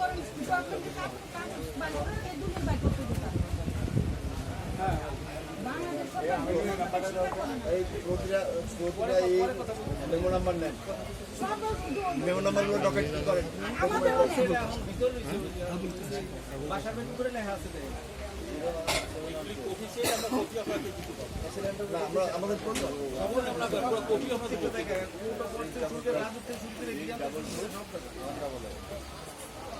এই বাংলাদেশ সরকার এই মেমো নাম্বার নেন মেমো নাম্বারগুলো ডকেট করেন আমাদের ভিতর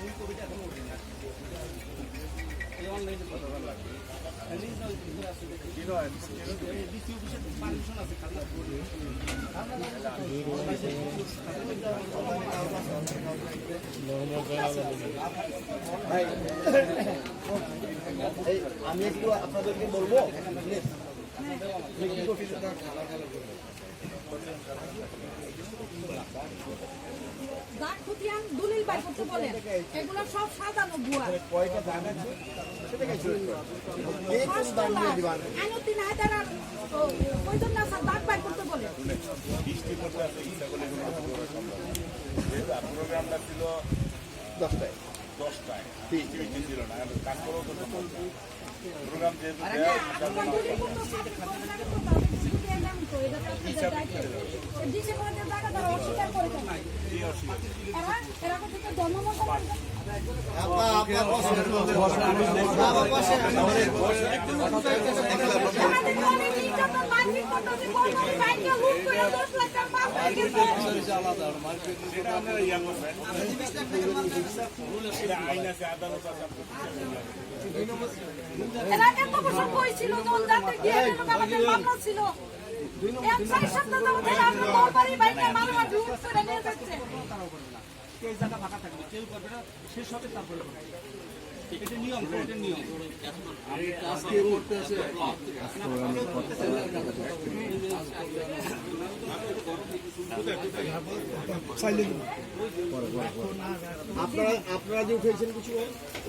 বেতন করে লেখা আছে তাই। না, আমরা আমাদের করব রাজত্বের শুরুতে রেখে আমরা আমি একটু আপনাদেরকে বলব প্লিজ দাগ বাইর করতে বলেন এগুলো সব সাজানো বুয়া। কয়টা দাম আছে? সেটা কে কোন দাম দিয়ে দিবেন আর স্যার করতে প্রোগ্রামটা ছিল ছিল না তারপরেও তো প্রোগ্রাম যেহেতু আইন ছিল। জায়গা ফাঁকা থাকবে কেউ করবে না শেষ হবে তারপরে এটা নিয়ম এটা নিয়ম। আপনারা আপনারা যে উঠেছেন কিছু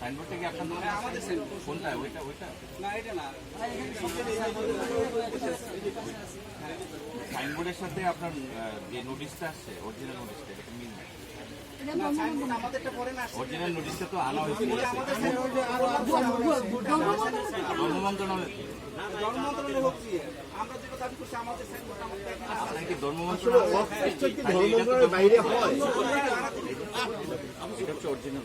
সাইনবোর্ড কি ধর্মমত দলের থেকে আমি সাইনবোর্ড সাইনবোর্ড আনাইছি কীভাবে আসছে ধর্মমত থেকে আইছে খ্রিস্টানের সাইনবোর্ড না এটা না সাইনবোর্ডের সাথে আপনার যে নোটিশটা আসছে অরিজিনাল নোটিশটা এটা মিল না অরিজিনাল নোটিশটা তো আনা হয়েছিল ধর্ম মন্ত্রণালয় ধর্ম আছে। আপনার মন্ত্রণালয় বাইরে হয়। এটা হচ্ছে অরিজিনাল